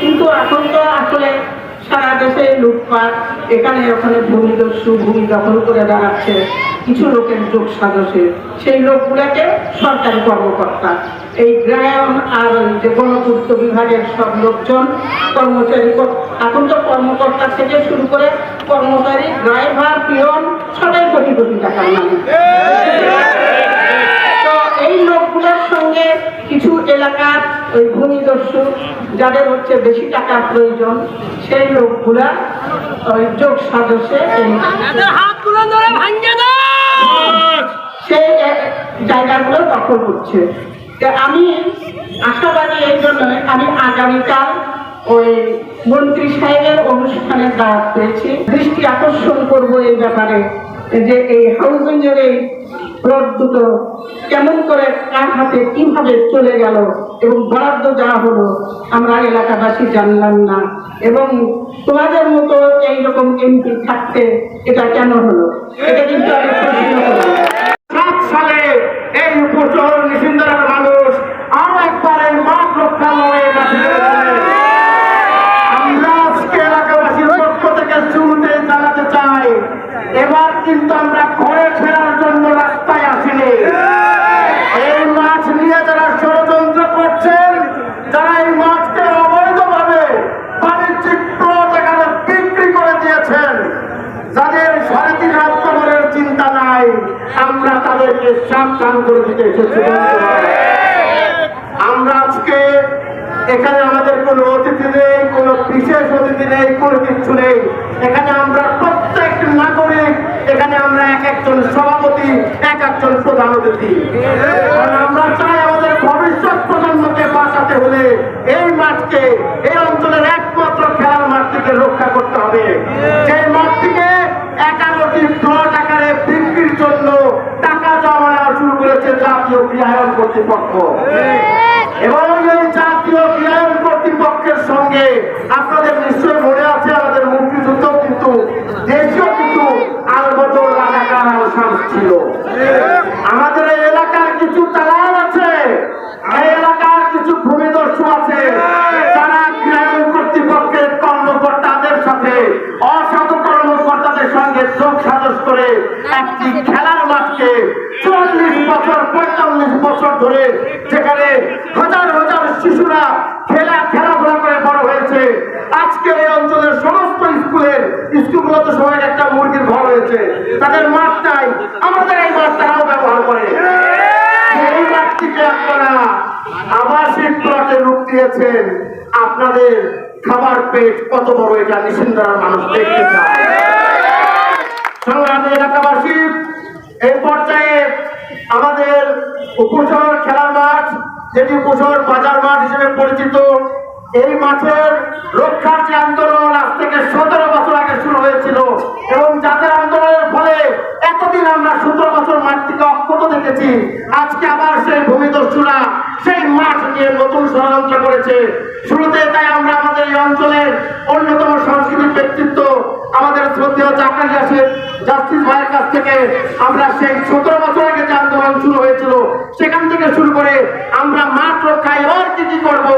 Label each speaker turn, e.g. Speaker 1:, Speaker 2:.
Speaker 1: কিন্তু এখন তো আসলে সারা দেশে লুটপাট এখানে ওখানে ভূমিদস্যু ভূমি দখল করে দাঁড়াচ্ছে কিছু লোকের যোগ সাজসে। সেই লোকগুলোকে সরকারি কর্মকর্তা। এই গ্রায়ন আর যে গণপূর্ত বিভাগের সব লোকজন কর্মচারী কর- এখন তো কর্মকর্তা থেকে শুরু করে কর্মচারী ড্রাইভার পিয়ন সবাই কোটি কোটি টাকার মালিক। সঙ্গে কিছু এলাকার ওই ভূমিদস্যু যাদের হচ্ছে বেশি টাকার প্রয়োজন সেই লোকগুলা ওই যোগ
Speaker 2: দাও!
Speaker 1: সেই জায়গাগুলো দখল করছে। আমি আশাবাদী এই জন্য আমি আগামীকাল ওই মন্ত্রী সাহেবের অনুষ্ঠানে দাওয়াত পেয়েছি। দৃষ্টি আকর্ষণ করব এই ব্যাপারে যে এই হাউজিং এর এই প্লট দুটো কেমন করে কার হাতে কীভাবে চলে গেল এবং বরাদ্দ দেওয়া হলো, আমরা এলাকাবাসী জানলাম না। এবং তোমাদের মতো এইরকম এমপি থাকতে এটা কেন হলো? এটা কিন্তু আমি প্রশ্ন করলাম
Speaker 3: সাত সালে এই উপশহর নিশিন্দার মানুষ আরও একবার এই মাঠ রক্ষা লড়াইয়ে মাঠে নেমেছিলেন। আমরা আজকে এলাকাবাসীর পক্ষ থেকে শুরুতে জানাতে চাই এবার কিন্তু আমরা ঘরে ফেরার জন্য রাস্তায় আসিনি এই মাছ নিয়ে যারা ষড়যন্ত্র করছেন যারা এই মাছকে অবৈধভাবে বাণিজ্যিক প্লট এখানে বিক্রি করে দিয়েছেন যাদের সাড়ে তিন হাত কবরের চিন্তা নাই আমরা তাদেরকে সাবধান করে দিতে এসেছি আমরা আজকে এখানে আমাদের কোনো অতিথি নেই, কোনো বিশেষ অতিথি নেই, কোনো কিছু নেই। এখানে আমরা প্রত্যেক নাগরিক, এখানে আমরা এক একজন সভাপতি, এক একজন প্রধান অতিথি। আমরা চাই আমাদের ভবিষ্যৎ প্রজন্মকে বাঁচাতে হলে এই মাঠকে, এই অঞ্চলের একমাত্র খেলার মাঠটিকে রক্ষা করতে হবে সেই মাঠটিকে একান্নটি প্লট আকারে বিক্রির জন্য টাকা জমা নেওয়া শুরু করেছে জাতীয় ক্রীড়ায়ন কর্তৃপক্ষ। এবং এই জাতীয় ক্রীড়ায়ন কর্তৃপক্ষের সঙ্গে আপনাদের নিশ্চয় মনে আছে আমাদের মুক্তিযুদ্ধ কিন্তু দেশীয় কিন্তু আলবদল রাজাকার আর ছিল। আমাদের এই এলাকার কিছু তালাল আছে এই এলাকার কিছু ভূমিদস্যু আছে যারা ক্রীড়ায়ন কর্তৃপক্ষের কর্মকর্তাদের অসাধু কর্মকর্তাদের সঙ্গে যোগ সাজস করে একটি খেলার মাঠকে চল্লিশ বছর, পঁয়তাল্লিশ বছর ধরে যেখানে হাজার হাজার শিশুরা খেলা, খেলাধুলা করে বড় হয়েছে। আজকে এই অঞ্চলের সমস্ত স্কুলের, স্কুলগুলোতে সবাই একটা মুরগির ঘর হয়েছে তাদের মাঠ নাই, আমাদের এই মাঠ তারাও ব্যবহার করে। এই মাঠটিকে আপনারা আবাসিক প্লটে রূপ দিয়েছেন। আপনাদের খাবার পেট কত বড় এটা নিশিন্দার মানুষ দেখতে চায়। সংগ্রামী এলাকাবাসী, এই পর্যায়ে আমাদের উপশহর খেলার মাঠ, যেটি উপশহর বাজার মাঠ হিসেবে পরিচিত, এই মাঠের রক্ষার যে আন্দোলন আজ থেকে সতেরো বছর আগে শুরু হয়েছিল এবং যাদের আন্দোলনের ফলে এতদিন আমরা সতেরো বছর মাঠটিকে অক্ষত দেখেছি, আজকে আবার সেই ভূমিদস্যুরা সেই মাঠ নিয়ে নতুন ষড়যন্ত্র করেছে। শুরুতে তাই আমরা অঞ্চলের অন্যতম সাংস্কৃতিক ব্যক্তিত্ব আমাদের শ্রদ্ধেয় জাকারিয়া শেখ জাস্টিস ভাইয়ের কাছ থেকে আমরা সেই সতেরো বছর আগে যে আন্দোলন শুরু হয়েছিল, সেখান থেকে শুরু করে আমরা মাত্র রক্ষায় এবার কি কি করব